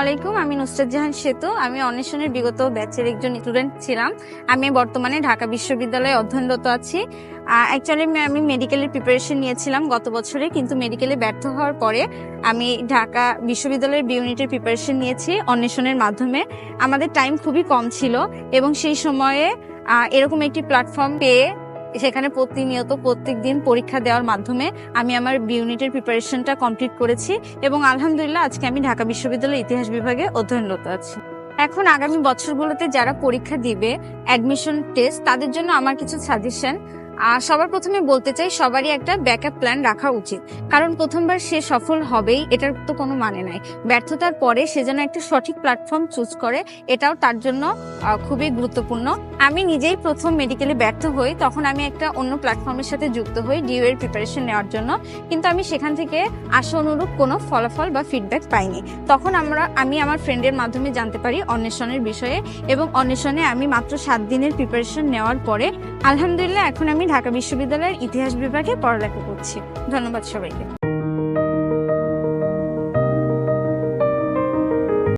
আলাইকুম, আমি নুসরাত জাহান সেতু। আমি অন্বেষণের বিগত ব্যাচের একজন স্টুডেন্ট ছিলাম। আমি বর্তমানে ঢাকা বিশ্ববিদ্যালয়ে অধ্যয়নরত আছি। অ্যাকচুয়ালি আমি মেডিকেলের প্রিপারেশন নিয়েছিলাম গত বছরে, কিন্তু মেডিকেলে ব্যর্থ হওয়ার পরে আমি ঢাকা বিশ্ববিদ্যালয়ের বি ইউনিটের প্রিপারেশন নিয়েছি অন্বেষণের মাধ্যমে। আমাদের টাইম খুবই কম ছিল এবং সেই সময়ে এরকম একটি প্ল্যাটফর্ম পেয়ে সেখানে প্রতিনিয়ত প্রত্যেক দিন পরীক্ষা দেওয়ার মাধ্যমে আমি আমার বি ইউনিটের প্রিপারেশনটা কমপ্লিট করেছি এবং আলহামদুলিল্লাহ আজকে আমি ঢাকা বিশ্ববিদ্যালয়ের ইতিহাস বিভাগে অধ্যয়নরত আছি। এখন আগামী বছরগুলোতে যারা পরীক্ষা দিবে অ্যাডমিশন টেস্ট তাদের জন্য আমার কিছু সাজেশন আর সবার প্রথমে বলতে চাই, সবারই একটা ব্যাকআপ প্ল্যান রাখা উচিত। কারণ প্রথমবার সে সফল হবেই, এটার তো কোনো মানে নাই। ব্যর্থতার পরে সে যেন একটা সঠিক প্ল্যাটফর্ম চুজ করে, এটাও তার জন্য খুবই গুরুত্বপূর্ণ। আমি নিজেই প্রথম মেডিকেলে ব্যর্থ হই, তখন আমি একটা অন্য প্ল্যাটফর্মের সাথে যুক্ত হই ডিউ এর প্রিপারেশন নেওয়ার জন্য। কিন্তু আমি সেখান থেকে আশা অনুরূপ কোনো ফলাফল বা ফিডব্যাক পাইনি। তখন আমরা, আমি আমার ফ্রেন্ডের মাধ্যমে জানতে পারি অন্বেষণের বিষয়ে এবং অন্বেষণে আমি মাত্র সাত দিনের প্রিপারেশন নেওয়ার পরে, আলহামদুলিল্লাহ, এখন আমি ঢাকা বিশ্ববিদ্যালয়ের ইতিহাস বিভাগে পড়ালেখা করছি। ধন্যবাদ সবাইকে।